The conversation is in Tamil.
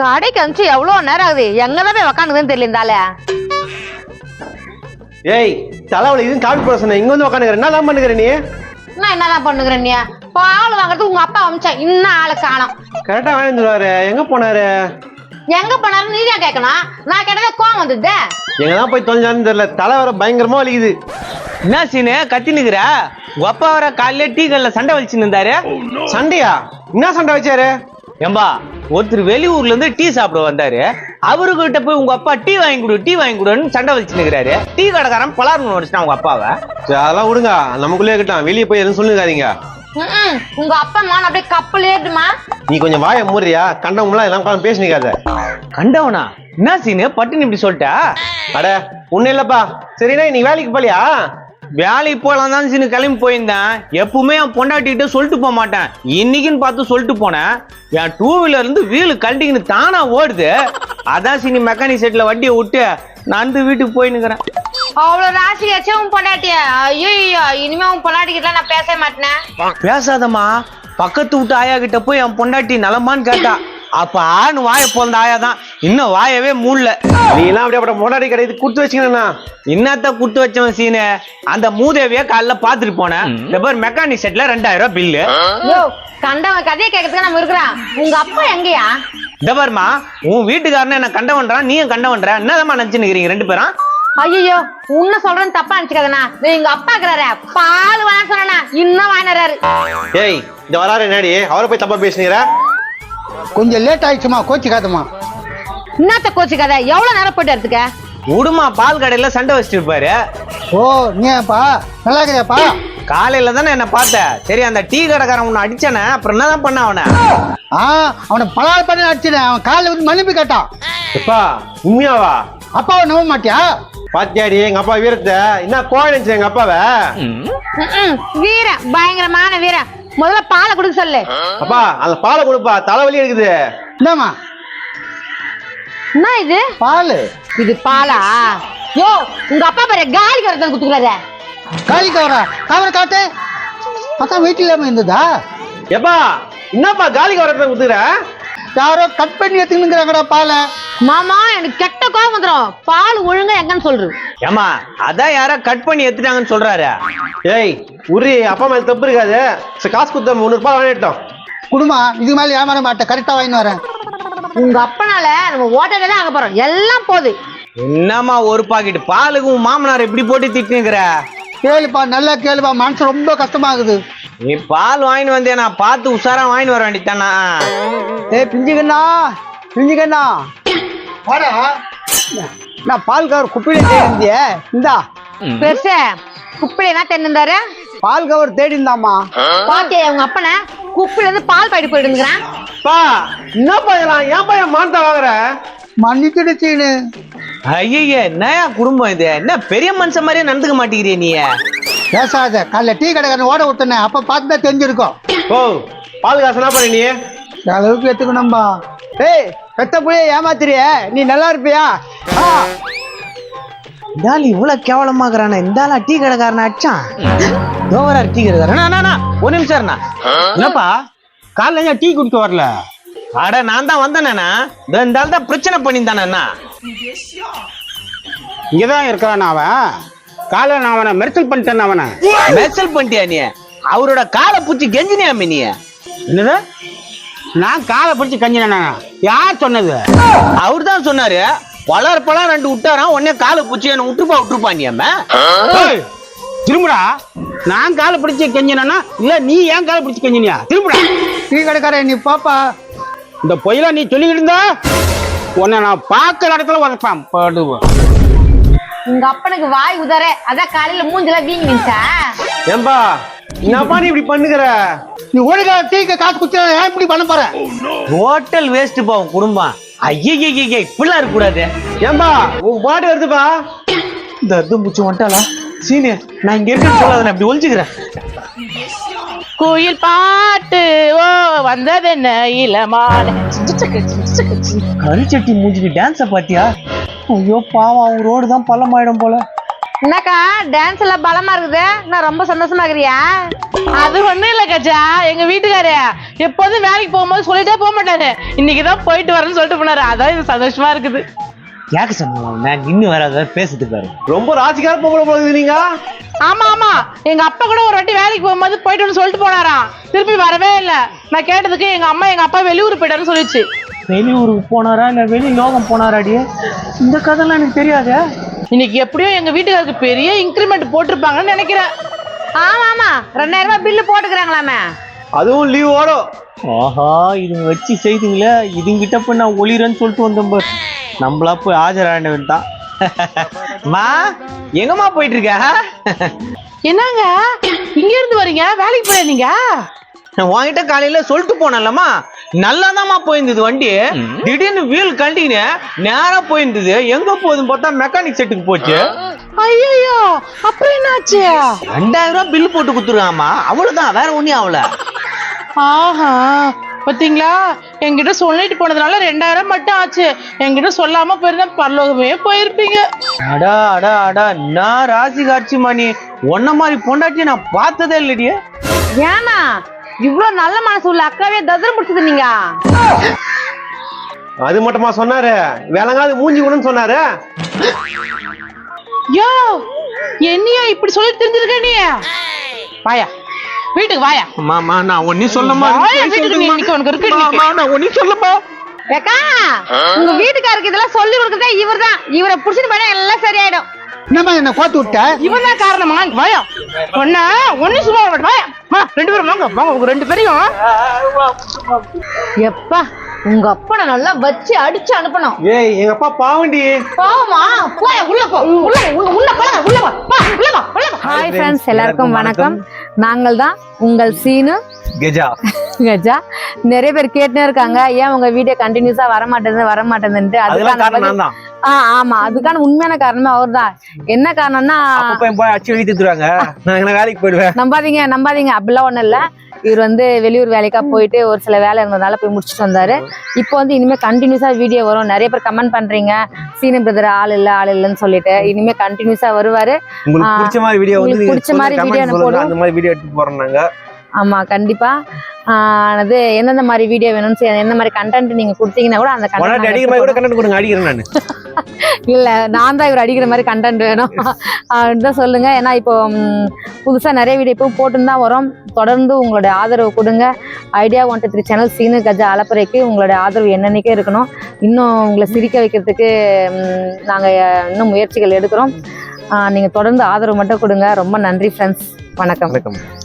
கடைக்கு அனுப்பிச்சு எவ்வளவு நேரம் ஆகுது? எங்கதான் போய் உக்காந்துக்குதுன்னு தெரியல ஆளு. ஏய் தலைவலி இதுன்னு காப்பி போட சொன்னேன் இங்க வந்து உட்காந்துக்கிற என்ன தான் பண்ணுகிற நீ? நான் என்னதான் பண்ணுகிறேன் நீ? பால் வாங்குறதுக்கு உங்க அப்பா அமிச்சா. இன்னும் ஆளை காணோம். கரெக்டா வாங்கி வந்துருவாரு எங்க போனாரு? எங்க போனாலும் நீ தான் கேட்கணும். நான் கேட்டதே கோவம் வந்தது எங்க தான் போய் தொலைஞ்சான்னு தெரியல. தலை வர பயங்கரமா வலிக்குது. என்ன சீனு கத்தினுக்குற உங்க அப்பா வர காலையில டீ கல்ல சண்டை வலிச்சுன்னு இருந்தாரு. சண்டையா? என்ன சண்டை வச்சாரு? ஏம்பா ஒருத்தர் வெளியூர்ல இருந்து டீ சாப்பிட வந்தாரு. அவருக்கிட்ட போய் உங்க அப்பா டீ வாங்கி கொடு டீ வாங்கி கொடுன்னு சண்டை வலிச்சுனுக்குறாரு டீ கடைக்காரன் பலார்னு வச்சுட்டான் உங்க அப்பாவை. அதெல்லாம் விடுங்க. நமக்குள்ளே இருக்கட்டும். வெளியே போய் எதுவும் சொல்லுங்காதீங்க. உங்க அப்பா அம்மா அப்படியே கப்பல் ஏறுமா நீ கொஞ்சம் வாய மூடுறியா? கண்டவங்களாம் எல்லாம் உட்காந்து பேசினிக்காத. கண்டவனா? என்ன சீனு? பட்டுன்னு இப்படி சொல்லிட்டா? அட ஒண்ணும் இல்லப்பா. சரிண்ணா நீ வேலைக்கு போலியா? வேலைக்கு போலாம் தான் சீனு கிளம்பி போயிருந்தேன். எப்பவுமே என் பொண்டாட்டிகிட்ட சொல்லிட்டு போக மாட்டேன். இன்னைக்குன்னு பார்த்து சொல்லிட்டு போனேன். என் டூ வீலர் இருந்து வீலு கழட்டிக்கின்னு தானா ஓடுது. அதான் சீனி மெக்கானிக் செட்ல வண்டியை விட்டு நான் அந்த வீட்டுக்கு போயின்னுக்கிறேன் அவ்வளவு ராசி வச்சே உன் பொண்டாட்டிய. ஐயோ இனிமே உன் பொண்டாட்டிக்கிட்ட நான் பேச மாட்டேன். பேசாதம்மா. பக்கத்து வீட்டு ஆயா கிட்ட போய் என் பொண்டாட்டி நலமான்னு கேட்டா. அப்ப ஆணு வாய பிறந்த ஆயா தான். இன்னும் வாயவே மூடல. நீ எல்லாம் அப்படியே முன்னாடி கிடையாது கொடுத்து வச்சுக்கணும்ண்ணா என்னத்த குட்டு வச்சவன் சீனு? அந்த மூதேவிய காலைல பாத்துட்டு போனேன். இந்த பேர் மெக்கானிக் செட்ல ரெண்டாயிரம் ரூபாய் பில்லு யோ கண்டவன் கதையை கேட்கறதுக்கு நம்ம இருக்கிறோம் உங்க அப்பா எங்கயா? இந்த பாருமா உன் வீட்டுக்காரன என்ன கண்டவன்றான் நீயும் கண்டவன்ற என்னதாம்மா நினைச்சு நிக்கிறீங்க ரெண்டு பேரும்? ஐயோ உன்ன சொல்றேன்னு தப்பா நினைச்சுக்காதண்ணா. எங்க அப்பா இருக்கிறாரு பால் வாங்க சொன்னா இன்னும் வாங்கினாரு ஏய் இந்த வராரு என்னடி? அவரை போய் தப்பா பேசுனீங்க கொஞ்சம் லேட் ஆயிடுச்சுமா கோச்சிக்காதம்மா. என்னத்த கோச்சு கதை எவ்வளவு நேரம் போயிட்டு எடுத்துக்க உடுமா பால் கடையில சண்டை வச்சுட்டு இருப்பாரு. ஓ நீப்பா நல்லா இருக்கிறியாப்பா? காலையில தானே என்ன பார்த்த. சரி அந்த டீ கடைக்காரன் உன்னை அடிச்சானே அப்புறம் என்னதான் பண்ண அவனை? ஆ அவனை பலால் பண்ணி அடிச்சினேன் அவன் காலில் வந்து மன்னிப்பு கேட்டான். எப்பா உண்மையாவா? அப்பாவை நம்ப மாட்டியா? பாத்தியாடி எங்க அப்பா வீரத்தை. என்ன கோழி நினைச்சு எங்க அப்பாவை. வீரன் பயங்கரமான வீரன். முதல்ல பாலை கொடுக்க சொல்லு. அப்பா அந்த பாலை கொடுப்பா. தலைவலி இருக்குது. இந்தாம்மா. என்ன இது? பால். இது பாலா? யோ உங்க அப்பா பாரு காலி கரத்தை குத்துக்கிறாரு காலி கவரா. கவரை காட்டு. அதான் வீட்டில் இல்லாமல் இருந்ததா? எப்பா என்னப்பா காலி வரத்தை குத்துக்கிற யாரோ கட் பண்ணி எடுத்துனுங்கிறாங்கடா பாலை. மாமா எனக்கு கெட்ட கோவம் வந்துடும் பால் ஒழுங்கா எங்கன்னு சொல்றது ஏமா அதான் யாரோ கட் பண்ணி எடுத்துட்டாங்கன்னு சொல்றாரு. ஏய் உரி அப்பா மேல தப்பு இருக்காது. சரி, காசு கொடுத்த முந்நூறு ரூபாய் வாங்கிட்டோம். குடுமா இதுக்கு மேலே ஏமாற மாட்டேன். கரெக்டாக வாங்கின்னு வரேன். உங்க அப்பனால நம்ம ஓட்டல தான் ஆக போறோம். எல்லாம் போகுது. என்னம்மா ஒரு பாக்கெட் பாலுக்கு உன் மாமனார் இப்படி போட்டு திட்டுங்கிற கேளுப்பா நல்லா கேளுப்பா. மனசு ரொம்ப கஷ்டமாகுது. நீ பால் வாங்கிட்டு வந்தே நான் பார்த்து உஷாரா வாங்கிட்டு வர வேண்டியதானா ஏய் பிஞ்சுக்கண்ணா பிஞ்சுக்கண்ணா வாடா. நான் பால் கவர் குப்பில தேடிந்தியே இந்தா. பெருசு குப்பில என்ன தென்னிருந்தாரு பால் கவர் தேடிந்தாம்மா பாத்தியா உங்க அப்பனை? குப்பில இருந்து பால் பாயிட்டு போயிட்டு பா என்னப்பா இதெல்லாம் ஏன் பையன் மானத்தை வாங்குற? மன்னிச்சுடு சீனு ஐய என்னயா குடும்பம் இது? என்ன பெரிய மனுஷன் மாதிரியே நடந்துக்க மாட்டேங்கிறிய நீ? பேசாத காலைல டீ கடைக்காரன் ஓட விட்டனே அப்ப பார்த்து தான் தெரிஞ்சிருக்கும். ஓ பால் காசு என்ன பண்ண நீ. அளவுக்கு எடுத்துக்கணும்பா ஏய் பெத்த புள்ளைய ஏமாத்துறிய நீ நல்லா இருப்பியா? ஆ. இந்த ஆள் இவ்வளவு கேவலமாக்குறானே இந்த ஆளா டீ கடைக்காரன் அடிச்சான்? தோவரா டீ கடைக்காரன். ஒரு நிமிஷம். என்னப்பா காலைல டீ குடிக்க வரல? அட நான் தான் வந்தேண்ணா இந்த ஆள் தான் பிரச்சனை பண்ணியிருந்தானே அண்ணா. இங்கதான் இருக்கிறான் அவன். காலைல நான் அவனை மெர்சல் பண்ணிட்டேன் அவனை. மெசல் பண்ணிட்டியா நீ? அவரோட காலை பூச்சி கெஞ்சினியாமே நீ? என்னது? நான் காலை பிடிச்சி கஞ்சினா யார் சொன்னது? அவர் தான் சொன்னாரு வளர்ப்பெல்லாம் ரெண்டு விட்டாராம் உடனே காலை பூச்சி என்ன விட்டுப்பா விட்டுருப்பா நீ திரும்புடா. நான் காலை பிடிச்சி கெஞ்சினா இல்ல நீ ஏன் காலை பிடிச்சி கெஞ்சினியா? திரும்புடா. டீ கடைக்காரன் நீ பாப்பா. இந்த பொய்யெல்லாம் நீ சொல்லிக்கிட்டு இருந்தா உன்னை நான் பார்க்குற இடத்துல உதப்பான். படுவேன். உங்க அப்பனுக்கு வாய் உதற அதான் காலையில மூஞ்சில வீங்கி நின்ச்சா ஏன்பா என்னப்பா நீ இப்படி பண்ணுகிற? நீ ஒழுங்கா டீக்கு காசு குடிச்சா ஏன் இப்படி பண்ண போற? ஹோட்டல் வேஸ்ட் பா உன் குடும்பம். ஐயே இப்படிலாம் இருக்க கூடாது ஏன்பா உன் பாட்டு வருதுப்பா. இந்த அர்த்தம் பூச்சி வந்துட்டாளா சீனு நான் இங்க இருக்கேன்னு சொல்லாத நான் இப்படி ஒழிச்சுக்கிறேன் குயில் பாட்டு. ஓ வந்தது என்ன இளமான கருச்சட்டி மூஞ்சிக்கு டான்ஸ பாத்தியா? ஐயோ பாவம் அவங்க ரோடு தான் பள்ளமாயிடும் போல. என்னக்கா டான்ஸ் எல்லாம் பலமா இருக்குது? நான் ரொம்ப சந்தோஷமா இருக்கிறியா? அது ஒண்ணும் இல்ல கஜா. எங்க வீட்டுக்காரு எப்போதும் வேலைக்கு போகும்போது சொல்லிட்டே போக மாட்டாரு. இன்னைக்குதான் போயிட்டு வரேன்னு சொல்லிட்டு போனாரு. அதான் இது சந்தோஷமா இருக்குது. யாருக்கு சொன்னாலும் நான் நின்று வராத பேசுறது பாரு. ரொம்ப ராசிக்கார பொம்பளை போகுது நீங்க? ஆமா ஆமா. எங்க அப்பா கூட ஒரு வாட்டி வேலைக்கு போகும்போது போயிட்டு வந்து சொல்லிட்டு போனாராம். திருப்பி வரவே இல்ல. நான் கேட்டதுக்கு எங்க அம்மா எங்க அப்பா வெளியூர் போயிட்டாருன்னு சொல்லிச்சு. வெளியூருக்கு போனாரா இல்ல வெளி லோகம் போனாராடி? இந்த கதைலாம் எனக்கு தெரியாதே. இன்னைக்கு எப்படியும் எங்க வீட்டுக்காருக்கு பெரிய இன்க்ரிமெண்ட் போட்டிருப்பாங்கன்னு நினைக்கிறேன். ஆமா ஆமா. ரெண்டாயிரம் ரூபாய் பில்லு போட்டுக்கிறாங்களாமே. அதுவும் லீவ் ஓடும். ஆஹா இதுங்க வச்சு செய்துங்களே. இதுங்கிட்ட போய் நான் ஒளிரன்னு சொல்லிட்டு வந்தேன் பாரு. நம்மளா போய் ஆஜராக வேண்டாம் மா எங்கம்மா போயிட்டு இருக்க என்னங்க? இங்க இருந்து வரீங்க? வேலைக்கு போற நீங்க? உன்கிட்ட காலையில சொல்லிட்டு போனேன்லம்மா. நல்லாதாம்மா போயிருந்தது வண்டி. திடீர்னு வீல் கண்டின்னு நேரா போயிருந்தது. எங்க போகுதுன்னு பார்த்தா மெக்கானிக் செட்டுக்கு போச்சு. ஐயோ அப்புறம் என்னாச்சு? ரெண்டாயிரம் ரூபாய் பில் போட்டு கொடுத்துருக்காமா அவ்வளவுதான் வேற ஒண்ணும் ஆகல. ஆஹா. பாத்தீங்களா? என்கிட்ட சொல்லிட்டு போனதுனால ரெண்டாயிரம் மட்டும் ஆச்சு. என்கிட்ட சொல்லாம போயிருந்தா பரலோகமே போயிருப்பீங்க. அடா அடா அடா நான் ராசி காட்சி மணி? உன்ன மாதிரி பொண்டாட்டி நான் பார்த்ததே இல்லடியே. ஏன்னா இவ்வளவு நல்ல மனசு உள்ள அக்காவே ததிரம் பிடிச்சது நீங்க? அது மட்டுமா சொன்னாரு? வேலைங்காது மூஞ்சி விடுன்னு சொன்னாரு. யோ என்னையா இப்படி சொல்லிட்டு தெரிஞ்சிருக்க நீ? வாயா. வீட்டுக்கு வாயா. மாமா நான் ஒன்னும் சொல்லமா வீட்டுக்கு உனக்கு இருக்கு இன்னைக்கு. நான் ஒன்னும் சொல்லமா ஏக்கா உங்க வீட்டுக்காருக்கு இதெல்லாம் சொல்லி கொடுக்கறதே இவர்தான். இவரை புடிச்சிட்டு போனா எல்லாம் சரியாயிடும். என்னம்மா என்ன கோத்து விட்ட? இவன் தான் காரணமா வாயா. ஒன்ன ஒண்ணு சும்மா வாயா ரெண்டு பேரும் வாங்க வாங்க உங்க ரெண்டு பேரையும். எப்பா உங்க அப்பனை நல்லா வச்சு அடிச்சு அனுப்பணும். ஏய் எங்க அப்பா பாவண்டி. போமா போய் உள்ள போ. உள்ள போ, உள்ள உள்ள போடா, உள்ள போ. பா, உள்ள போ. உள்ள போ. ஹாய் ஃப்ரெண்ட்ஸ் எல்லாருக்கும் வணக்கம். நாங்கள் தான் உங்கள் சீனு. கெஜா. கஜா. நிறைய பேர் கேட்டுனே இருக்காங்க. ஏன் உங்க வீடியோ கண்டினியூஸா வர மாட்டேங்குது வர மாட்டேங்குதுன்ட்டு அதுக்கான காரணம் பதில்- நான் தான் ஆ ஆமா. அதுக்கான உண்மையான காரணமே அவர்தான். என்ன காரணம்னா அப்ப போய் அச்சு எழுதி தருவாங்க நான் வேலைக்கு போயிடுவேன்? நம்பாதீங்க நம்பாதீங்க. அப்படிலாம் ஒண்ணும் இல்ல. இவர் வந்து வெளியூர் வேலைக்கா போயிட்டு ஒரு சில வேலை இருந்ததால போய் முடிச்சுட்டு வந்தாரு. இப்போ வந்து இனிமே கண்டினியூஸா வீடியோ வரும். நிறைய பேர் கமெண்ட் பண்றீங்க. சீனு பிரதர் ஆள் இல்ல ஆள் இல்லைன்னு சொல்லிட்டு இனிமே கண்டினியூஸா வருவாரு. பிடிச்ச மாதிரி வீடியோ பிடிச்ச மாதிரி. போடுவோம். அந்த மாதிரி வீடியோ எடுத்து போறோம் நாங்க. ஆமா கண்டிப்பா. ஆஹ் அது எந்தெந்த மாதிரி வீடியோ வேணும்னு எந்த மாதிரி கண்டென்ட் நீங்க கொடுத்தீங்கன்னா கூட அந்த அடிக்கிற மாதிரி கூட கண்டென்ட் கண்டென்ட் கொடுங்க அடிக்கிறேன் நான். இல்ல நான் தான் இவர் அடிக்கிற மாதிரி கண்டென்ட் வேணும். தான் சொல்லுங்க. ஏன்னா இப்போ ம், புதுசா நிறைய வீடியோ இப்போ போட்டுன்னு தான் வரோம். தொடர்ந்து உங்களுடைய ஆதரவு கொடுங்க. Idea one two three channel Seenu Gaja அலப்பறைக்கு உங்களுடைய ஆதரவு என்னன்னைக்கே இருக்கணும். இன்னும் உங்களை சிரிக்க வைக்கிறதுக்கு ம், நாங்க இன்னும் முயற்சிகள் எடுக்கிறோம். ஆஹ் நீங்க தொடர்ந்து ஆதரவு மட்டும் கொடுங்க. ரொம்ப நன்றி ஃப்ரெண்ட்ஸ் வணக்கம். வணக்கம்.